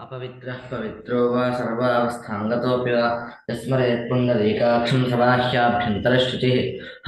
अपवित्रः पवित्रो वा सर्वावस्थाङ्गतोऽपि वा यस्मरेत् पुण्डरीकाक्षं समाह्याभ्यन्तरश्रुतिः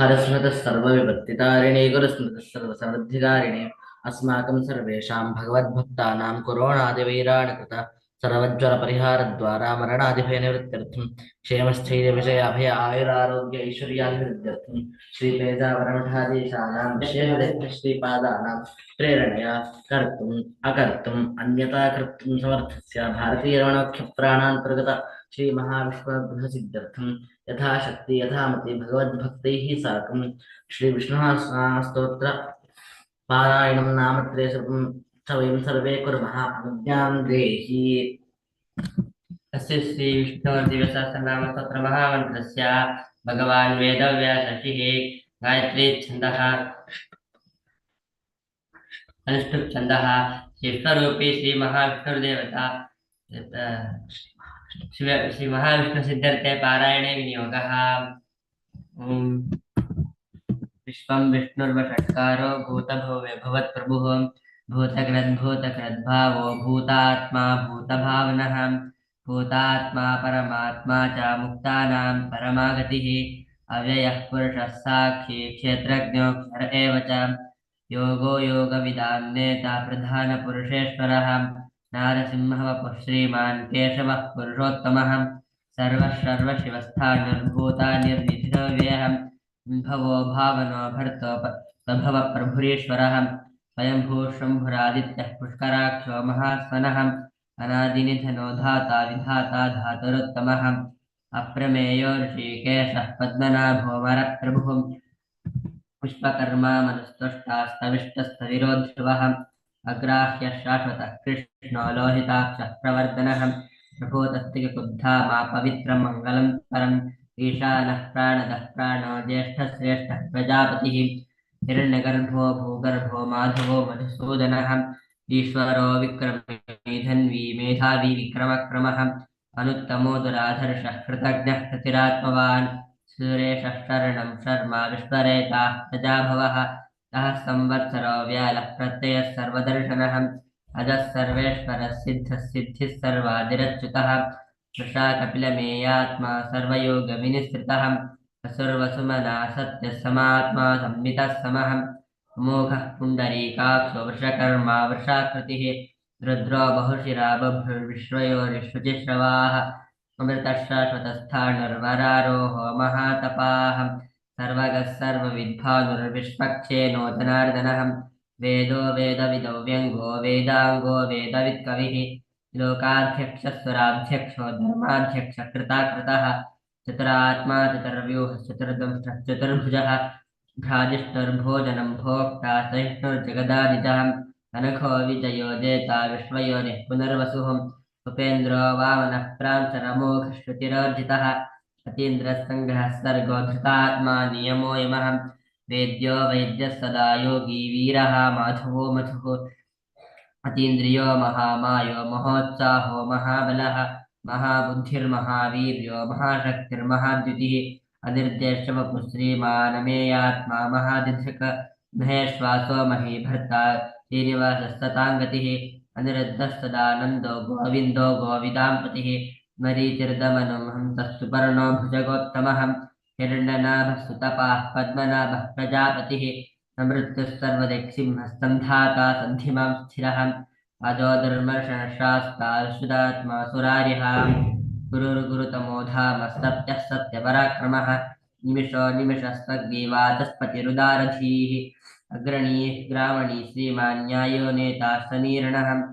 हरस्मृतः सर्वविपत्तितारिणी गुरुस्मृतः सर्वसमृद्धिकारिणी अस्माकं सर्वेषां भगवद्भक्तानां कोरोनादिवैराणि कृत सर्वज्वरपरिहारद्वारा मरणादिभयनिवृत्त्यर्थं क्षेमस्थैर्यविजयाभय आयुरारोग्य ऐश्वर्याभिवृद्ध्यर्थं श्रीपेजावरमठाधीशानां विशेषश्रीपादानां प्रेरणया कर्तुम् अकर्तुम् अन्यथा कर्तुं समर्थस्य भारतीयरणोख्यप्राणान्तर्गत श्रीमहाविश्वगृहसिद्ध्यर्थं यथाशक्ति यथामति भगवद्भक्तैः साकं श्रीविष्णुः स्तोत्र पारायणं नामत्रयशतं च वयं सर्वे कुर्मः अनुज्ञां देहि अस्य महामन्त्रस्य भगवान् वेदव्यासशिः गायत्री छन्दः। अनुष्टुप् छन्दः। शिवरूपी श्रीमहाविष्णुर्देवता। पारायणे विनियोगः। विश्वं विष्णुर्वषट्कारो भूतभव्य भवत्प्रभुः। भूतकृद्भूतकृद्भावो भूतात्मा भूतभावनः। भूतात्मा परमात्मा च मुक्तानां परमागतिः। अव्ययः पुरुषः साक्षी च। योगो योगविदां नेता प्रधानपुरुषेश्वरः नारसिंहः वपुः श्रीमान् केशवः पुरुषोत्तमः। सर्वः सर्वशिवस्थानिर्भूतानिर्निधिरव्ययः भवो भावनो भर्तो प्रभव प्रभुरीश्वरः स्वयंभू शम्भुरादित्यः पुष्कराक्षो महास्वनः अनादिनिधनो धाता विधाता धातुरुत्तमः अप्रमेयो ऋषिकेशः पद्मनाभो वरप्रभुः पुष्पकर्मा मनुस्तुष्टास्तविष्टस्तविरोध्रुवः अग्राह्यः शाश्वतः कृष्णो लोहिताक्षः प्रवर्तनः। प्रभूतस्तिकुब्धा मा पवित्रं मङ्गलं परम्। हिरण्यगर्भो भूगर्भो माधवो मधुसूदनः ईश्वरो विक्रमी मेधावी विक्रमक्रमः अनुत्तमो दुराधर्षः कृतज्ञः प्रतिरात्मवान् सुरेशः शरणं शर्मा विश्वरेताः प्रजाभवः सः संवत्सरो व्यालः प्रत्ययः सर्वदर्शनः अजः सर्वेश्वरः सिद्धिः सर्वादिरच्युतः वृषा कपिलमेयात्मा सर्वयोगविनिसृतः सर्वसुमना सत्यः समात्मा संमितः समः मोघः पुण्डरीकाक्षो वृषकर्मा वृषाकृतिः। रुद्रो बहुशिरा बभ्रुर्विश्वयोरिश्रुचिश्रवाः अमृतः शाश्वतस्थाणुर्वरारोहो महातपाः सर्वगः सर्वविद्भानुर्विष्पक्षेनो जनार्दनः वेदो वेदविदो व्यङ्गो वेदाङ्गो वेदवित्कविः। लोकाध्यक्षस्वराध्यक्षो धर्माध्यक्षकृताकृतः चतुरात्मा चतुर्व्यूहः चतुर्दंष्टः चतुर्भुजः भ्राजिष्णुर्भोजनं भोक्ता सहिष्णुर्जगदादिजः अनघो विजयो जेता विश्वयोनिः पुनर्वसुः उपेन्द्रो वामनः प्रांशरमोघश्रुतिरोर्जितः अतीन्द्रसङ्ग्रहः सर्गो धृतात्मा नियमो यमः। वेद्यो वैद्यः सदा योगी वीरः माधवो मधुः। अतीन्द्रियो महामायो महोत्साहो महाबलः। महाबुद्धिर्महावीर्यो, महाशक्तिर्महाद्युतिः अनिर्देशवपु श्रीमानमेयात्मा महादिधृक महेश्वासो महीभर्ता श्रीनिवासस्तताङ्गतिः अनिरुद्धः सदानन्दो गोविन्दो गोविदाम्पतिः मरीचिर्दमनं हंसः सुपर्णो भुजगोत्तमः हिरण्यनाभः सुतपाः पद्मनाभः प्रजापतिः समृद्धः सर्वदिक्सिंहः सन्धाता सन्धिमां स्थिरः ुदात्मा सुरः गुरुतमो धाम सत्यः सत्यपराक्रमः। निमिषो निमिष अग्रणीः ग्रामणी श्रीमान्यायो नेता सनीरणं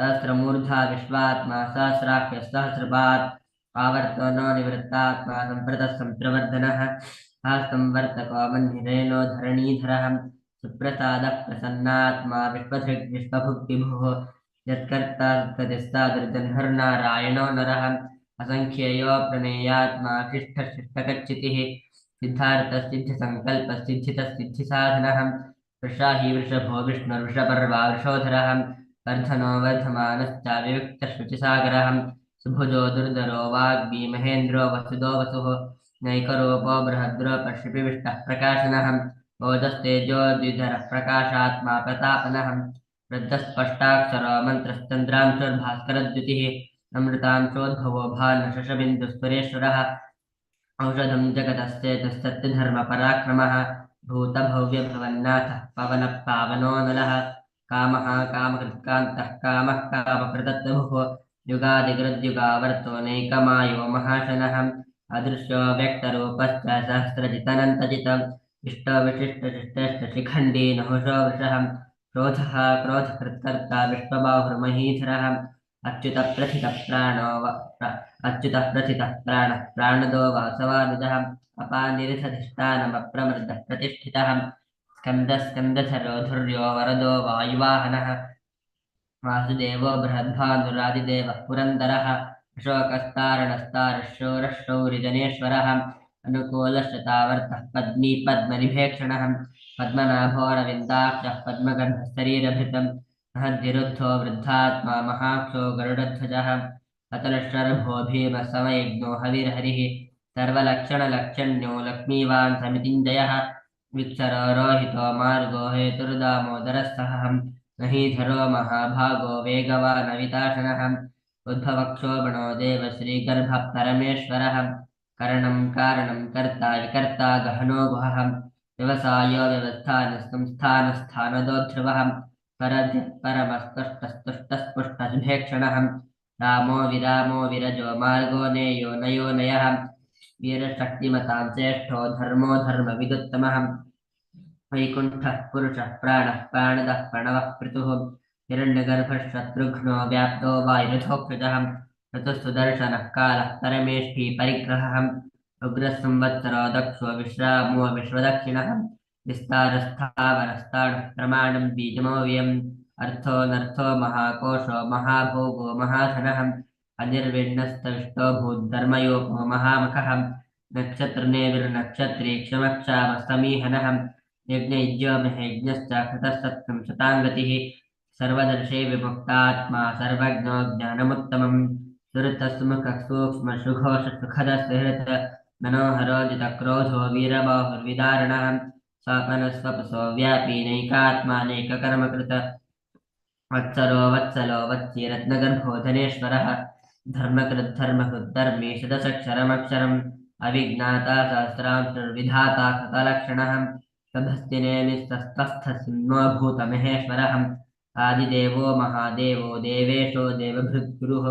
सहस्रमूर्धा विश्वात्मा सहस्राख्यसहस्रपात् नो निवृत्तात्मा सम्प्रतः सम्प्रवर्धनः। सहस्रं वर्तको सम्प्रतःप्रवर्धनः धरणीधरः। सुप्रसादः प्रसन्नात्मा विश्वधृग् विश्वभुक्तिभुः यत्कर्ता तदिस्तादृजन्हर्नारायणो नरः। असङ्ख्येयो प्रणेयात्मा शिष्टशिष्टकच्चितिः सिद्धार्थसिद्धिसङ्कल्पः सिद्धितः सिद्धिसाधनः वृषाहि वृषभो विष्णुर्वृषपर्वा वृषोधरः। वर्धनो वर्धमानश्च विविक्तशुचिसागरः सुभुजो दुर्धरो वाग्मी महेन्द्रो वसुदो वसुः। नैकरूपो बृहद्रूपशिपिविष्टः प्रकाशनः। ओजस्तेजो द्विधरः प्रकाशात्मा प्रतापनः वृद्धस्पष्टाक्षरो मन्त्रस्तन्द्रांशोर्भास्करद्युतिः अमृतांशोद्भवो भानुशशबिन्दुस्फुरेश्वरः औषधं जगतस्येतस्तत्यधर्मपराक्रमः भूतभव्यभवन्नाथः पवनः पावनो नलः कामः कामकृत्कान्तः कामः कामकृतत्वभुः युगादिकृद्युगावर्तो नैकमायो महाशनः। अदृश्यो व्यक्तरूपश्च सहस्रजितनन्तजितम् इष्टविशिष्टशिष्टशिखण्डी नहुषो वृषः क्रोधः क्रोधकृत्कर्ता विश्वबाहुर्महीधरः अच्युतप्रथितप्राणो व- प्र- अच्युतः प्रथितः प्राणः प्राणदो वासवानुजः अपानिरथधिष्ठानमप्रमृतः प्रतिष्ठितः स्कन्दः स्कन्दधरो धुर्यो वरदो वायुवाहनः वासुदेवो बृहद्भानुरादिदेवः पुरन्दरः अशोकस्तारणस्तारशोरः शौरिजनेश्वरः अनुकूलश्चतावर्तः पद्मी पद्मनिभेक्षणः पद्मनाभोरविन्दाक्षः पद्मगर्भशरीरभृतम् महद्विरुद्धो वृद्धात्मा महाक्षो गरुडध्वजः अतलशरभो भीमः समयज्ञो हविर्हरिः सर्वलक्षणलक्षण्यो लक्ष्मीवान् समितिञ्जयः विक्षरो रोहितो मार्गो हेतुर्दामोदरस्तहम् महीधरो महाभागो वेगवानविताशनः उद्भवक्षोभणो देव श्रीगर्भः परमेश्वरः करणं कारणं कर्ता विकर्ता गहनो गुहः। व्यवसायो व्यवस्थानसंस्थानस्थानदोध्रुवः परद्यः परमस्तुष्टस्तुष्टस्पुष्टभेक्षणः रामो विरामो विरजो मार्गो नेयो नयो नयः वीरशक्तिमतां श्रेष्ठो धर्मो धर्मविदुत्तमः वैकुण्ठः पुरुषः प्राणः प्राणदः प्रणवः पृथुः हिरण्यगर्भः शत्रुघ्नो व्याप्तो वायुरथोक्षजः ऋतुसुदर्शनः कालः परमेष्ठी परिग्रहः। उग्रः संवत्सरो दक्षो विश्रामो विश्वदक्षिणः विस्तारस्थावरस्ताणः प्रमाणं बीजमोऽव्ययम् अर्थो नर्थो महाकोशो महाभोगो महाधनः। अनिर्विण्णस्तविष्टो भूद्धर्मयोगो महामखः। नक्षत्रनेविर्नक्षत्री क्षमक्षामस्तमीहनः। यज्ञयज्ञो महेज्ञश्च कृतः सत्यं शताङ्गतिः। सर्वदर्शे विमुक्तात्मा सर्वज्ञो ज्ञानमुत्तमम्। सुरतस्मुखः सूक्ष्मसुघोषसुखदसहृत मनोहरोजितक्रोधो वीरबाहुर्विदारणः स्वपनस्वपसो व्यापी नैकात्मानैककर्मकृत वत्सरो वत्सलो वत्सी रत्नगर्भो धनेश्वरः धर्मकृद्धर्मकृद्धर्मी शतसक्षरमक्षरम् अविज्ञाता सहस्रांशुर्विधाता कृतलक्षणः। सभस्तिनेमिस्तस्थसिंहो भूतमहेश्वरः आदिदेवो महादेवो देवेशो देवभृद्गुरुः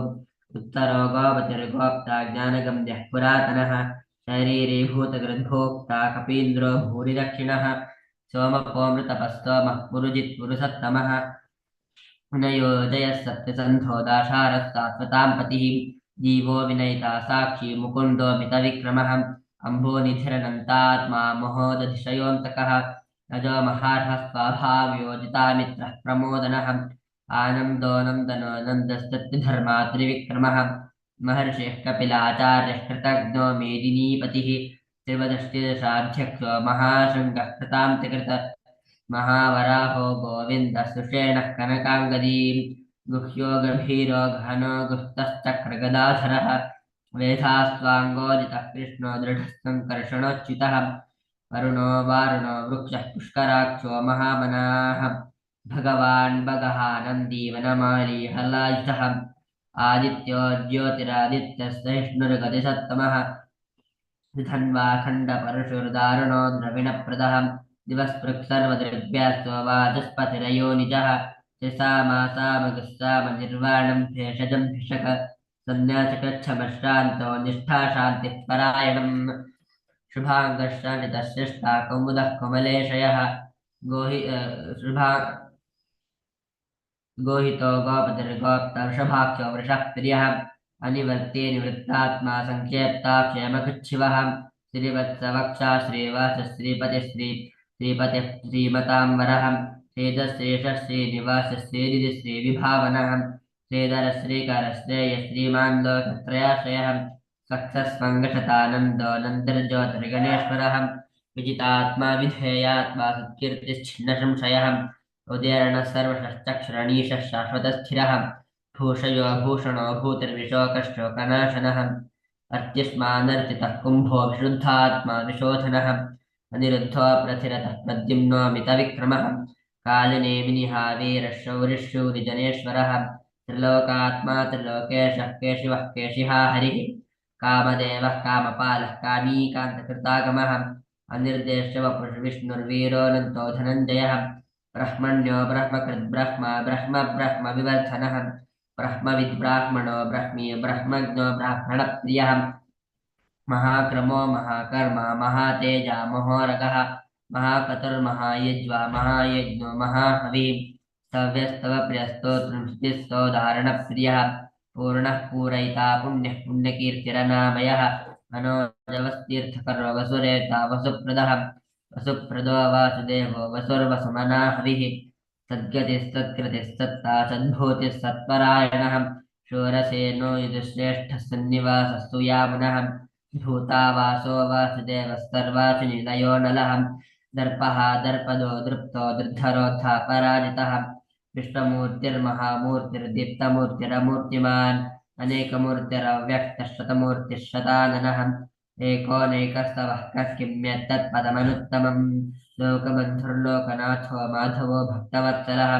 पुरातनः शरीरीभूतकृद्भोक्ता कपीन्द्रो भूरिदक्षिणः पुरुषत्तमः। विनयोजयः सत्यसन्धो शाश्वतां पतिः जीवो विनयिता साक्षी मुकुन्दो मितविक्रमः। अम्भोनिधिरनन्तात्मा महार्हः स्वाभाव्योजितामित्रः प्रमोदनः आनन्दो नन्दनो नन्दस्तत्यधर्मा त्रिविक्रमः। महर्षिः कपिलाचार्यः कृतज्ञो मेदिनीपतिः। त्रिवदष्टिदशाध्यक्षो महाशृङ्गः कृतान्तिकृत। महावराहो गोविन्दः सुषेणः कनकाङ्गदीम्। गुह्यो गभीरो घनो गुप्तश्चक्रगदाधरः। वेधास्त्वाङ्गोदितः कृष्णो दृढसङ्कर्षणोच्युतः वरुणो वारुणो वृक्षः पुष्कराक्षो महामनाः। भगवान् भगः नन्दी वनमाली हलायुधः आदित्यो ज्योतिरादित्यसहिष्णुर्गतिसत्तमः धन्वा खण्डपरशुर्दारुणो द्रविणप्रदः। दिवस्पृक्सर्वदृग्भ्यास्तो वाचस्पतिरयो निजः। निर्वाणं भेषजं भिषक। सन्न्यासकृच्छमश्रान्तो निष्ठाशान्तिः परायणम् शुभाङ्गश्चानितशिष्टा कौमुदः कमलेशयः। गोहि शुभा गोहितो गोपतिर्गोप्ता वृषभाक्षो वृषः प्रियः अनिवर्ते निवृत्तात्मा सङ्ख्येत्ता क्षेमकृच्छिवः। श्रीवत्सवक्षा श्रीवास श्रीपतिः श्री श्रीपतिः श्रीमताम्बरः। श्रीधश्रेषः श्रीनिवास श्रीनिधि श्रीविभावनः श्रीधर श्रीकर श्रेय श्रीमान् लोकत्रयाश्रयः सक्षस्मङ्गशतानन्दो नन्दिर्ज्योतिर्गणेश्वरः विजितात्मा विधेयात्मा सत्कीर्तिश्छिन्नसंशयः उदयर्णः शाश्वतस्थिरः। भूषयो भूषणो भूतिर्विशोकश्चोकनाशनः अर्तिष्मानर्तितः कुम्भो विशुद्धात्मा विशोधनः। अनिरुद्धो प्रथिरतः प्रद्युम्नो मितविक्रमः। कालनेमिनिहावीरशौरिशूरिजनेश्वरः त्रिलोकात्मा त्रिलोकेशः केशिवः केशिहा हरिः। कामदेवः कामपालः कामीकान्तकृतागमः। अनिर्देश्य वपुर्विष्णुर्वीरोऽनन्तो धनञ्जयः ब्रह्मण्यो ब्रह्मकृद्ब्रह्म ब्रह्म ब्रह्मविवर्धनः ब्रह्मविद्ब्राह्मणो ब्रह्मी ब्रह्मज्ञो ब्राह्मणप्रियः महाक्रमो महाकर्म महातेजा महोरगः। महाकतुर्महायज्वा महायज्ञो महाहविः सव्यस्तव प्रियस्तोत्रंशतिस्तोदाहरणप्रियः पूर्णः पूरयिता पुण्यः पुण्यकीर्तिरनामयः। वसुप्रदः वसुप्रदो वासुदेवो वसुर्वसुमना हविः सद्गतिस्तत्कृतिस्तत्ता सद्भूतिः सत्परायणः शूरसेनो युधिश्रेष्ठः सन्निवासस्तु यामुनः भूता वासो वासुदेवः निलयो नलः दर्पः दर्पदो दृप्तो दृद्धरोद्धा पराजितः विश्वमूर्तिर्महामूर्तिर्दीप्तमूर्तिरमूर्तिमान् अनेकमूर्तिरव्यक्तः शतमूर्तिः शताननः एकोनैकस्तवः कः किम्यत्तत्पदमनुत्तमम् लोकबन्धुर्लोकनाथो माधवो भक्तवत्सलः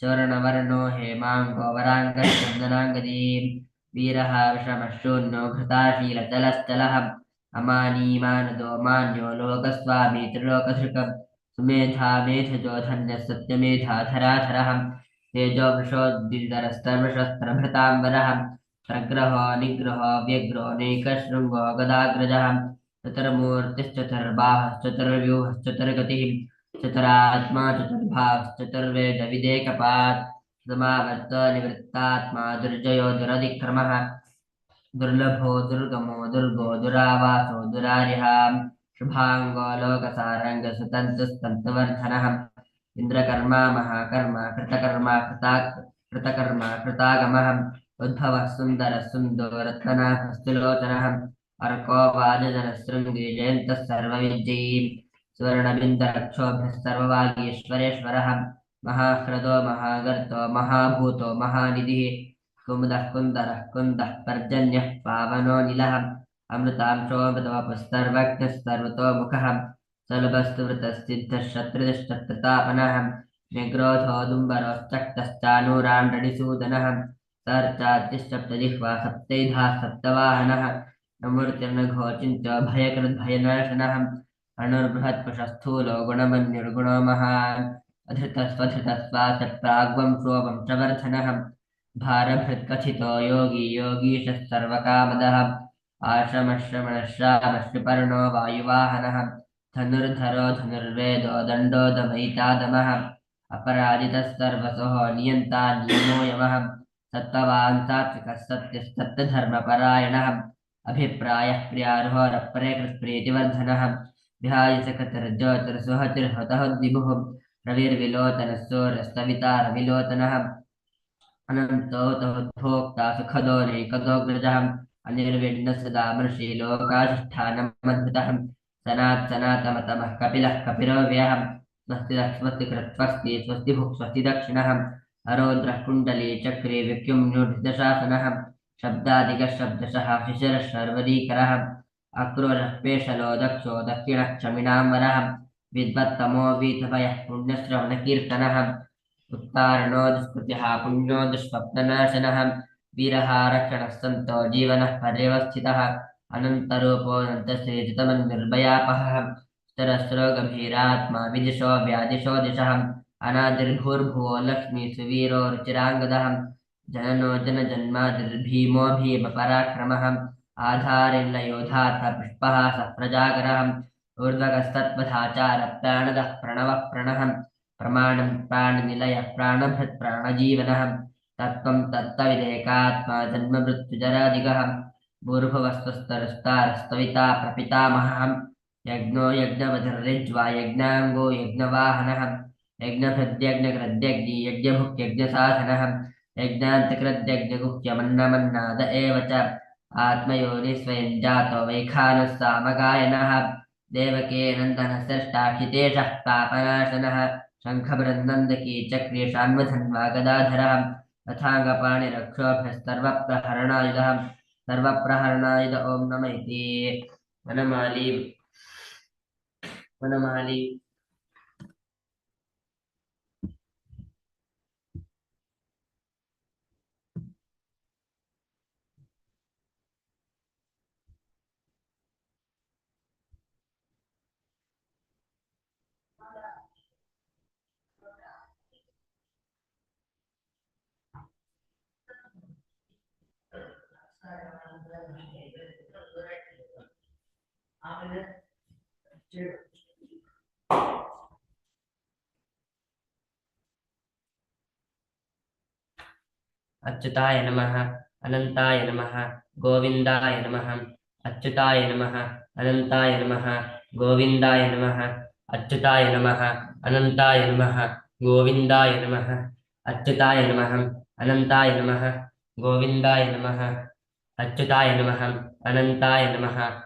स्वर्णवर्णो हेमाङ्गो वराङ्गचन्दनाङ्गदी वीरः विषमशून्यो घृताशीलचलश्चलः अमानीमानदो मान्यो लोकस्वामी त्रिलोकधृकम् सुमेधा मेधजो धन्यः सत्यमेधाधराधरः तेजो प्रग्रहो निग्रहो व्यग्रो नैकशृङ्गो गदाग्रजः, चतुर्मूर्तिश्चतुर्बाहश्चतुर्व्यूहश्चतुर्गतिः, चतुरात्मा चतुर्भावश्चतुर्वेदविदेकपात् समावर्त निवृत्तात्मा, दुर्जयो दुरधिक्रमः दुर्लभो, दुर्गमो, दुर्गो, दुरावासो, दुरारिः, शुभाङ्गो, लोकसारङ्गसुतन्तुस्तन्तवर्धनः, इन्द्रकर्मा, महाकर्मा, कृतकर्मा, कृता, कृतकर्मा, कृतागमः उद्भवः सुन्दरः सुन्दो रत्ननाथस्तुलोचनः अर्को वाजजनशृङ्गी जयन्तः सर्ववागीश्वरेश्वरः महाह्रदो महागर्तो महाभूतो महानिधिः कुमुदः कुन्दरः कुन्दः पर्जन्यः पावनो निलः अमृतांशोऽमृतवपुस्तर्वज्ञः सर्वतोमुखः सलभस्तुवृतस्सिद्धः शत्रुदश्चत्रतापनः निग्रोधोदुम्बरोश्चक्तश्चानूराण्डनिसूदनः सर्चात्यश्चप्तजिह्वा सप्तैधा सप्तवाहनः नमूर्तिर्नघोचिन्त्य भयकृद्भयनाशनः अणुर्बृहत्पुषस्थूलो गुणमन्युर्गुणो महान् भारभृत्कथितो योगी योगीशः सर्वकामदः। आश्रमश्रमणश्रामश्रुपर्णो वायुवाहनः। धनुर्धरो धनुर्वेदो दण्डो दमयितादमः अपराजितः सर्वसः नियन्ता नियमो यमः। सत्त्ववान् सात्विकः सत्यस्तत्तधर्मपरायणः अभिप्रायः प्रियार्होरप्रेकृत्प्रीतिवर्धनः ध्यायसकतिर्ज्योतिर्सुहतिर्हतः द्विभुः रविर्विलोचनः सूर्यस्तविता रविलोचनः अनन्तो तोद्भोक्ता सुखदो नैकदोग्रजः अनिर्विण्णः सदा मृषि लोकाधिष्ठानमद्भुतः सनात् सनातमतमः कपिलः कपिलो व्ययः। स्वस्ति स्वस्ति कृत्वस्ति स्वस्ति भुक् स्वस्ति दक्षिणः। अरोद्रः कुण्डली चक्रे विक्युम्नुर्दशासनः शब्दादिकः शब्दशः शिशिरः शर्वरीकरः अक्रोरः पेशलो दक्षो वीतभयः पुण्यश्रवणकीर्तनः उत्तारणो दुष्कृत्यः पुण्यो दुष्स्वप्ननाशनः वीरः रक्षणः सन्तो जीवनः पर्यवस्थितः अनन्तरूपोऽनन्तश्रीजितमन्निर्भयापहः स्तरस्रो गभीरात्मा विदिशो व्यादिशो दिशः अनादिर्भूर्भुवो लक्ष्मी सुवीरो रुचिराङ्गदः जननो जनजन्मादिर्भीमो भीमपराक्रमः आधारिल्लयोधार्थ पुष्पः स प्रजागरः ऊर्ध्वकस्तत्पथाचारप्राणदः प्रणवः प्रणः प्रमाणं प्राणनिलयः प्राणभृत् प्राणजीवनः तत्त्वं तत्त्वविदेकात्मा जन्ममृत्युजरादिगः भूर्भुवस्वस्तरस्तारस्तविता प्रपितामहः यज्ञो यज्ञवधिर्रिज्वा यज्ञाङ्गो यज्ञवाहनः यज्ञभृद्यज्ञकृद्यज्ञी यज्ञभुक्यज्ञसाधनः यज्ञान्तकृद्यज्ञगुह्यमन्नमन्नाद एव च। आत्मयोनि स्वयं जातो वैखानः सामगायनः देवके नन्दनः सृष्टाक्षितेशः पापनाशनः। शङ्खबृन्दन्दकी चक्रीषान्वधन्वा गदाधरः तथाङ्गपाणिरक्षोभ्यस्तर्वप्रहरणायुधः। सर्वप्रहरणायुध ॐ नम इति। वनमाली वनमाली अच्युताय नमः, अनन्ताय नमः, गोविन्दाय नमः, अच्युताय नमः, अनन्ताय नमः, गोविन्दाय नमः, अच्युताय नमः, अनन्ताय नमः, गोविन्दाय नमः, अच्युताय नमः, अनन्ताय नमः, गोविन्दाय नमः, अच्युताय नमः, अनन्ताय नमः।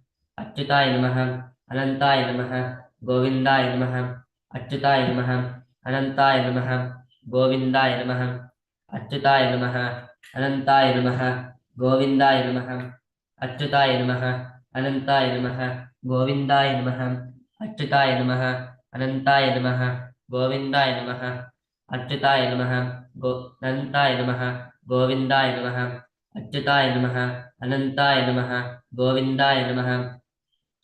அச்சுதாய நமக அனந்தாய நமக கோவிந்தாய நமக அச்சுதாய நமக அனந்தாய நமக கோவிந்தாய நமக அச்சுதாய நமக அனந்தாய நமக கோவிந்தாய நமக அச்சுதாய நமக அனந்தாய நமக கோவிந்தாய நமக அச்சுதாய நமக அனந்தாய நமக கோவிந்தாய நமக அச்சுதாய நமக கோ நந்தாய நமக கோவிந்தாய நமக அச்சுதாய நமக அனந்தாய நமக கோவிந்தாய நமக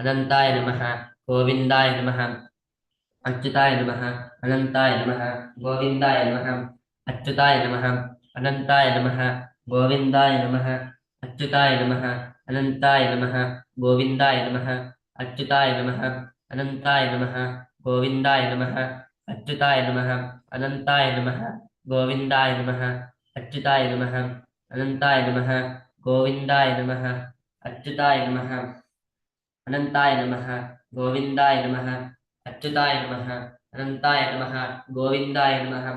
अनन्ताय नमः, गोविन्दाय नमः अच्युताय नमः, अनन्ताय नमः, गोविन्दाय नमः अच्युताय नमः, अनन्ताय नमः, गोविन्दाय नमः अच्युताय नमः, अनन्ताय नमः, गोविन्दाय नमः अच्युताय नमः, अनन्ताय नमः, गोविन्दाय नमः अच्युताय नमः, अनन्ताय नमः, गोविन्दाय नमः अच्युताय नमः, अनन्ताय नमः, गोविन्दाय नमः अच्युताय नमः। अनन्ताय नमः, गोविन्दाय नमः, अच्युताय नमः, अनन्ताय नमः, गोविन्दाय नमः,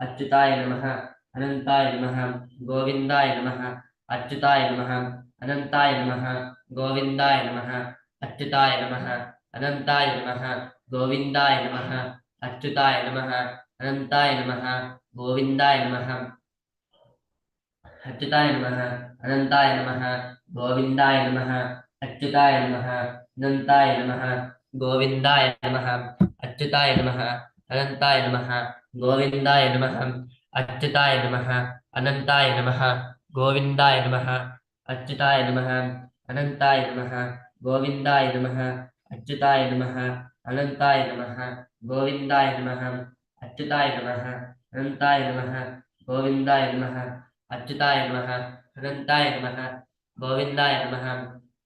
अच्युताय नमः अनंताय नमः, गोविन्दाय नमः, अच्युताय नमः अनंताय नमः, गोविन्दाय नमः, अच्युताय नमः, अनन्ताय नमः, गोविन्दाय नमः, अच्युताय नमः, अनन्ताय नमः, गोविन्दाय नमः, अच्युताय नमः, अनन्ताय नमः, गोविन्दाय नमः, अच्युताय नमः अनन्ताय नमः, गोविन्दाय नमः, अच्युताय नमः, अनन्ताय नमः, गोविन्दाय नमः, अच्युताय नमः, अनन्ताय नमः, गोविन्दाय नमः, अच्युताय नमः, अनन्ताय नमः, गोविन्दाय नमः, अच्युताय नमः, अनन्ताय नमः, गोविन्दाय नमः, अच्युताय नमः, अनन्ताय नमः, गोविन्दाय नमः, अच्युताय नमः, अनन्ताय नमः, गोविन्दाय नमः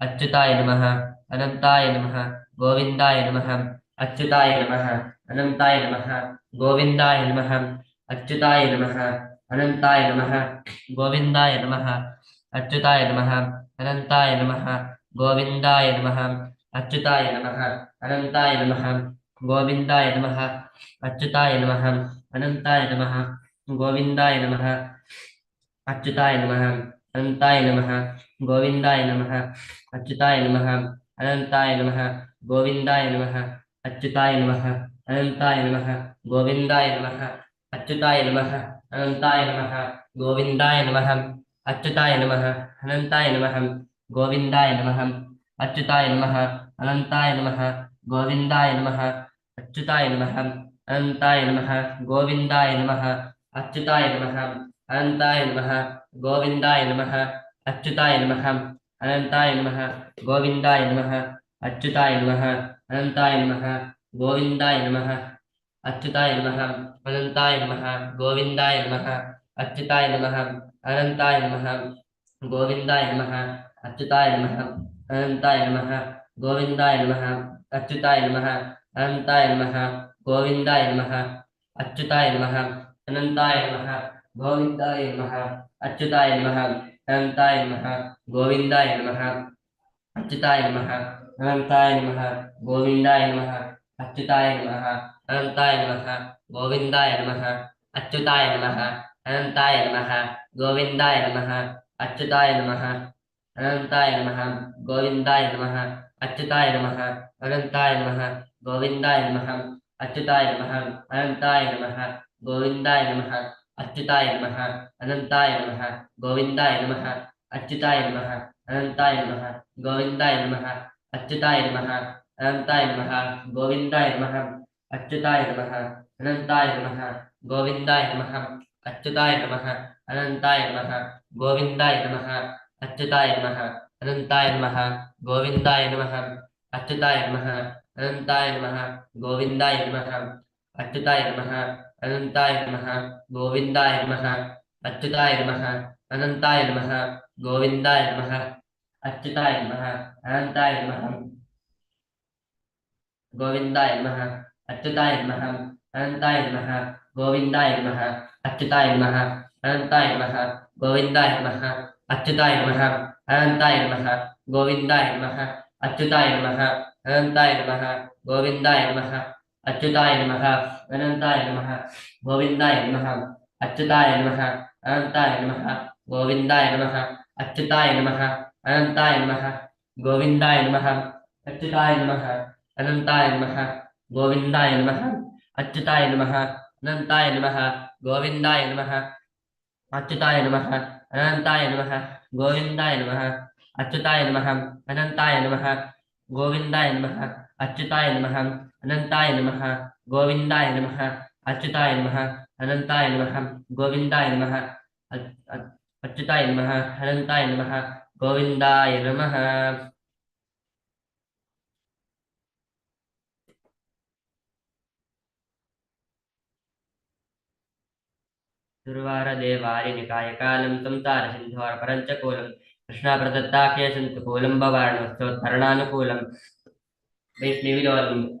அச்சுதாய நமக அனந்தாய நமக கோவிந்தாய நமக அச்சுதாய நமக அனந்தாய நமக கோவிந்தாய நமக அச்சுதாய நமக அனந்தாய நமக கோவிந்தாய நமக அச்சுதாய நமக அனந்தாய நமக கோவிந்தாய நமக அச்சுதாய நமக அனந்தாய நமக கோவிந்தாய நமக அச்சுதாய நமக அனந்தாய நமக கோவிந்தாய நமக அச்சுதாய நமக अनन्ताय नमः गोविन्दाय नमः, अच्युताय नमः अनन्ताय नमः गोविन्दाय नमः, अच्युताय नमः, अनंताय नमः, गोविंदाय नमः, अच्युताय नमः, अनंताय नमः, गोविंदाय नमः, अच्युताय नमः, अनंताय नमः, गोविंदाय नमः, अच्युताय नमः, अनंताय नमः, गोविंदाय नमः, अच्युताय नमः, अनंताय नमः, गोविंदाय नमः, अच्युताय नमः। अनंताय नमः, गोविंदाय नमः, अच्युताय नमः, अनंताय नमः, गोविंदाय नमः, अच्युताय नमः, अनंताय नमः, गोविंदाय नमः, अच्युताय नमः, अनंताय नमः, गोविंदाय नमः, अच्युताय नमः, अनंताय नमः, गोविंदाय नमः, अच्युताय नमः, अनंताय नमः, गोविंदाय नमः, अच्युताय नमः, अनंताय नमः, गोविंदाय नमः, अच्युताय नमः, अनंताय नमः गोविंदाय नमः अच्युताय नमः अनंताय नमः गोविंदाय नमः अच्युताय नमः अनंताय नमः गोविंदाय नमः अच्युताय नमः अनंताय नमः गोविंदाय नमः अच्युताय नमः अनंताय नमः गोविंदाय नमः अच्युताय नमः अनंताय नमः गोविंदाय नमः अच्युताय नमः अनंताय नमः गोविंदाय नमः अच्युताय नमः अनंताय नमः गोविंदाय नमः अच्युताय नमः अनंताय नमः गोविंदाय नमः, अच्युताय नमः अनंताय नमः गोविंदाय नमः, अच्युताय नमः अनंताय नमः गोविंदाय नमः, अच्युताय नमः अनंताय नमः गोविंदाय नमः, अच्युताय नमः अनंताय नमः गोविंदाय नमः, अच्युताय नमः अनंताय नमः गोविंदाय नमः, अच्युताय नमः अनंताय नमः गोविंदाय नमः, अच्युताय नमः अनंताय नमः गोविंदाय नमः, अच्युताय नमः अनंताय नमः गोविंदाय नमः, अच्युताय नमः अनंताय नमः गोविंदाय नमः, अच्युताय नमः अनंताय नमः गोविंदाय नमः, अच्युताय नमः अनंताय नमः गोविंदाय नमः, अच्युताय नमः अनंताय नमः गोविंदाय नमः, अच्युताय नमः अनंताय नमः गोविंदाय नमः। अच्युताय नमः अनंताय नमः गोविंदाय नमः, अच्युताय नमः अनंताय नमः गोविंदाय नमः, अच्युताय नमः अनंताय नमः गोविंदाय नमः, अच्युताय नमः अनंताय नमः गोविंदाय नमः, अच्युताय नमः अनंताय नमः गोविंदाय नमः, अच्युताय नमः अनंताय नमः गोविंदाय नमः, अच्युताय नमः अनंताय नमः गोविंदाय नमः अच्युताय नमः अनंताय नमः गोविंदाय नमः अच्युताय नमः अनंताय नमः गोविंदाय नमः अच्युताय नमः अनंताय नमः गोविंदाय नमः दुर्वारदेवारिनिकायकालं तं तारसिन्धोरपरञ्चकूलं कृष्णाप्रदत्ताख्यसन्तकूलं maybe, maybe don't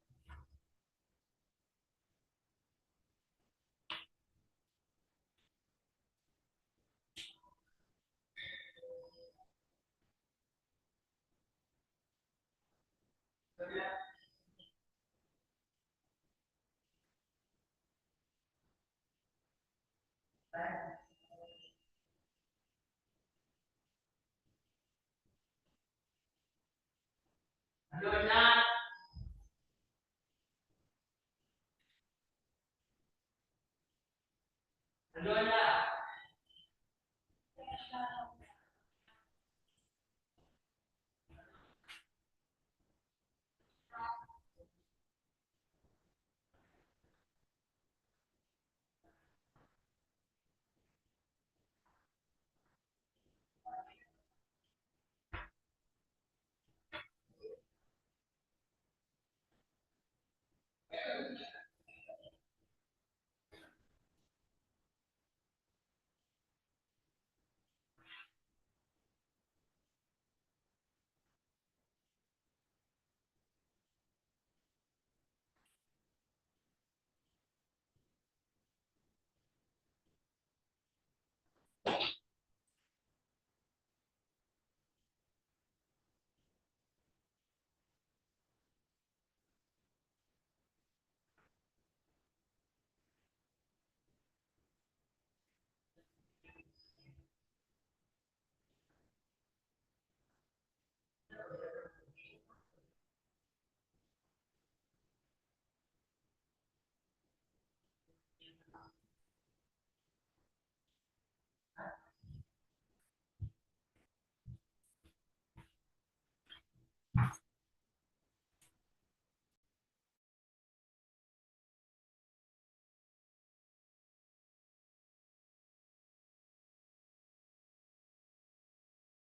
You're not.